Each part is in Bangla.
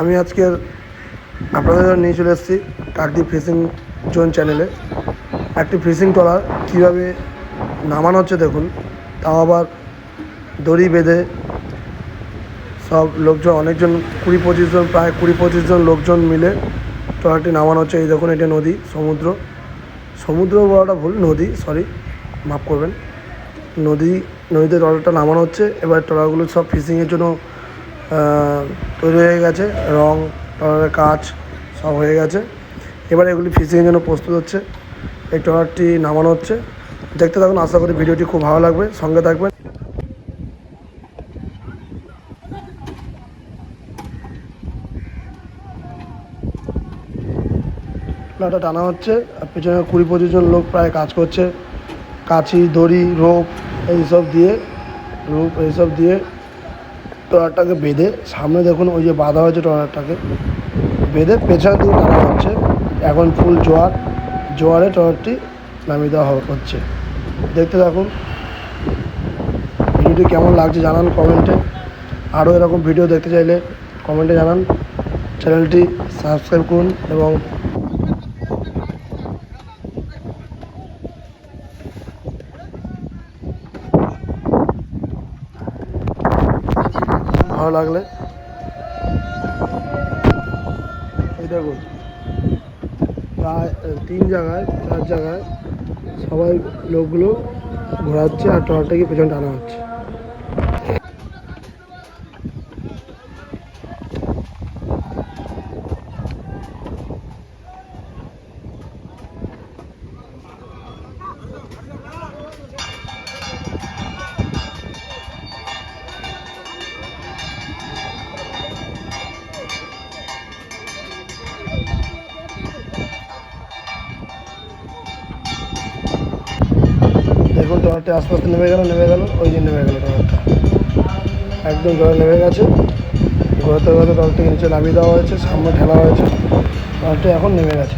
আমি আজকে আপনাদের নিয়ে চলে এসেছি কাকদ্বীপ ফিশিং জোন চ্যানেলে একটি ফিশিং ট্রলার কীভাবে নামানো হচ্ছে দেখুন। তাও আবার দড়ি বেঁধে সব লোকজন, অনেকজন কুড়ি পঁচিশ জন, প্রায় কুড়ি পঁচিশ জন লোকজন মিলে ট্রলারটি নামানো হচ্ছে। এই দেখুন, এটা নদী, সমুদ্র। সমুদ্র বলাটা ভুল, নদী সরি মাফ করবেন। নদী, নদীতে ট্রলারটা নামানো হচ্ছে। এবার ট্রলারগুলো সব ফিশিংয়ের জন্য তৈরি হয়ে গেছে, রং কাজ সব হয়ে গেছে। এবার এগুলি ফিশিংয়ের জন্য প্রস্তুত হচ্ছে এই ট্রলারটি নামানো হচ্ছে। দেখতে থাকুন, আশা করি ভিডিওটি খুব ভালো লাগবে, সঙ্গে থাকবেন। ট্রলারটা টানা হচ্ছে, আর পেছনে কুড়ি পঁচিশ জন লোক প্রায় কাজ করছে। কাঁচি, দড়ি, রোপ, এইসব দিয়ে, রূপ, এইসব দিয়ে ট্রলারটাকে বেঁধে, সামনে দেখুন ওই যে বাঁধা হয়েছে ট্রলারটাকে, বেঁধে পেছনের দিকে টানা হচ্ছে। এখন ফুল জোয়ার, জোয়ারে ট্রলারটি নামিয়ে দেওয়া হচ্ছে। দেখতে থাকুন। ভিডিওটি কেমন লাগছে জানান কমেন্টে। আরও এরকম ভিডিও দেখতে চাইলে কমেন্টে জানান। চ্যানেলটি সাবস্ক্রাইব করুন এবং ভালো লাগলে। এই দেখুন প্রায় তিন জায়গায়, চার জায়গায় সবাই লোকগুলো ঘোরাচ্ছে আর ট্রলারটাকে পেছনে টানা হচ্ছে। দেখুন টমেটো আস্তে আস্তে নেমে গেল নেমে গেল, ওই যে নেমে গেল টমেটো একদম জলে নেমে গেছে। ঘোরাতে ঘোরাতে টমেটোকে নিচে নামিয়ে দেওয়া হয়েছে, সামনে ঠেলা হয়েছে টমেটো এখন নেমে গেছে।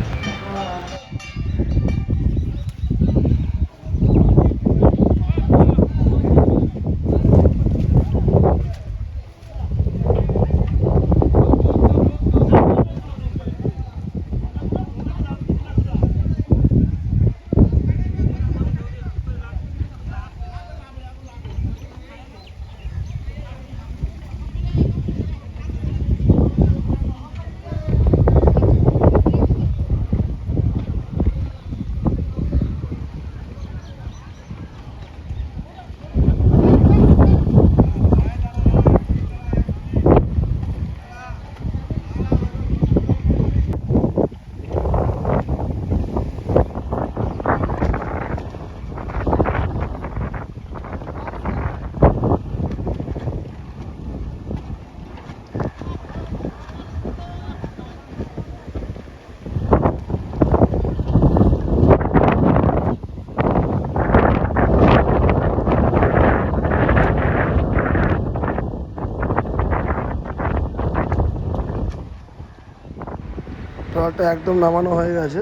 ট্রলারটা একদম নামানো হয়ে গেছে।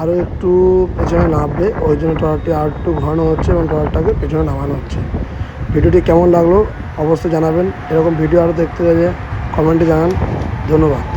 আরও একটু পেছনে নামবে, ওই জন্য ট্রলারটি আর একটু ঘোরানো হচ্ছে এবং ট্রলারটাকে পেছনে নামানো হচ্ছে। ভিডিওটি কেমন লাগল অবশ্যই জানাবেন। এরকম ভিডিও আরও দেখতে গেলে কমেন্টে জানান। ধন্যবাদ।